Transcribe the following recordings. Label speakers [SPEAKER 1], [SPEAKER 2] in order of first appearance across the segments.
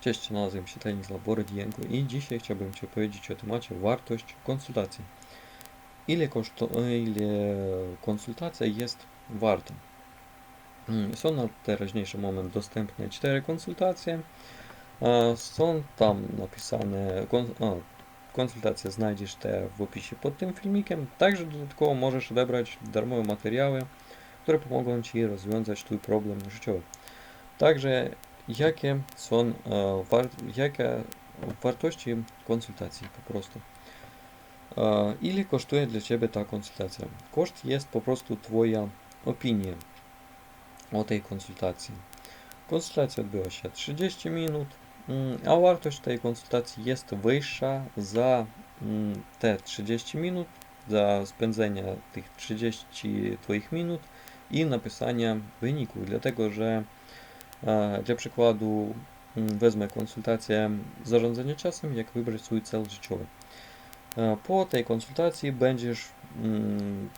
[SPEAKER 1] Cześć, nazywam się Stanisław Borodienko i dzisiaj chciałbym Ci opowiedzieć o temacie wartość konsultacji. Ile, koszto, ile konsultacja jest warta? Mm, Są na teraźniejszy moment dostępne cztery konsultacje. A, Są tam napisane, konsultacje znajdziesz te w opisie pod tym filmikiem. Także dodatkowo możesz odebrać darmowe materiały, które pomogą Ci rozwiązać Twój problem życiowy. Także jakie są e, war, jakie wartości konsultacji po prostu. E, Ile kosztuje dla Ciebie ta konsultacja? Koszt jest po prostu Twoja opinia o tej konsultacji. Konsultacja odbyła się 30 minut, mm, a wartość tej konsultacji jest wyższa za mm, te 30 minut, za spędzenie tych 30 Twoich minut i napisania wyniku, dlatego że Dla przykładu mm, wezmę konsultację zarządzania czasem, jak wybrać swój cel życiowy. E, Po tej konsultacji będziesz mm,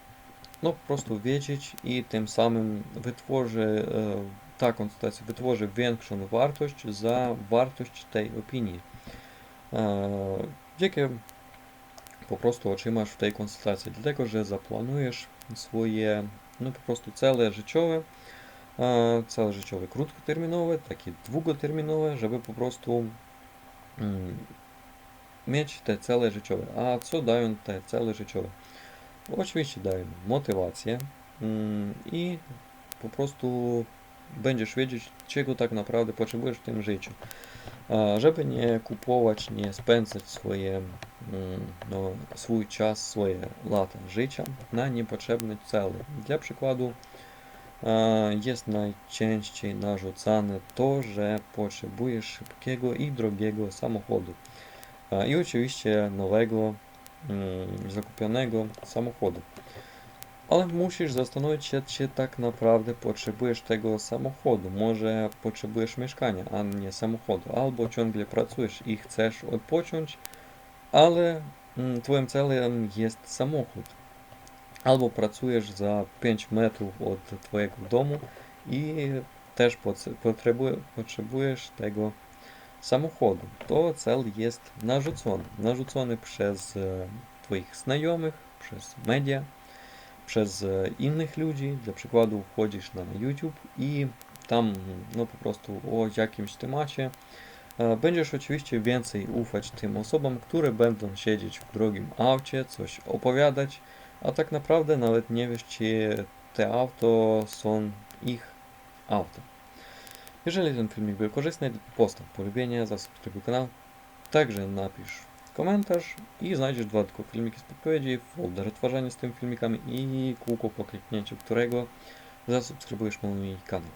[SPEAKER 1] no, po prostu wiedzieć i tym samym wytworzy, e, ta konsultacja wytworzy większą wartość za wartość tej opinii, e, jakie po prostu otrzymasz w tej konsultacji, dlatego że zaplanujesz swoje no, po prostu cele życiowe, cele życiowe krótkoterminowe, takie długoterminowe, żeby po prostu mm, mieć te cele życiowe. A co dają te cele życiowe? Oczywiście dają motywację mm, i po prostu będziesz wiedzieć, czego tak naprawdę potrzebujesz w tym życiu. Żeby nie kupować, nie spędzać swoje, mm, no, swój czas, swoje lata życia na niepotrzebne cele. Dla przykładu, jest najczęściej narzucane to, że potrzebujesz szybkiego i drogiego samochodu. I oczywiście nowego, mm, zakupionego samochodu. Ale musisz zastanowić się, czy tak naprawdę potrzebujesz tego samochodu. Może potrzebujesz mieszkania, a nie samochodu. Albo ciągle pracujesz i chcesz odpocząć, ale mm, twoim celem jest samochód. Albo pracujesz za 5 metrów od twojego domu i też potrzebujesz tego samochodu. To cel jest narzucony. Narzucony przez e, twoich znajomych, przez media przez e, innych ludzi. Dla przykładu wchodzisz na YouTube i tam no po prostu o jakimś temacie e, będziesz oczywiście więcej ufać tym osobom, które będą siedzieć w drogim aucie, coś opowiadać, a tak naprawdę nawet nie wiesz, czy te auto są ich auto. Jeżeli ten filmik był korzystny, postaw polubienie, zasubskrybuj kanał, także napisz komentarz i znajdziesz dodatkowe filmiki z podpowiedzi, folder odtwarzania z tymi filmikami i kółko po kliknięciu którego zasubskrybujesz mój kanał.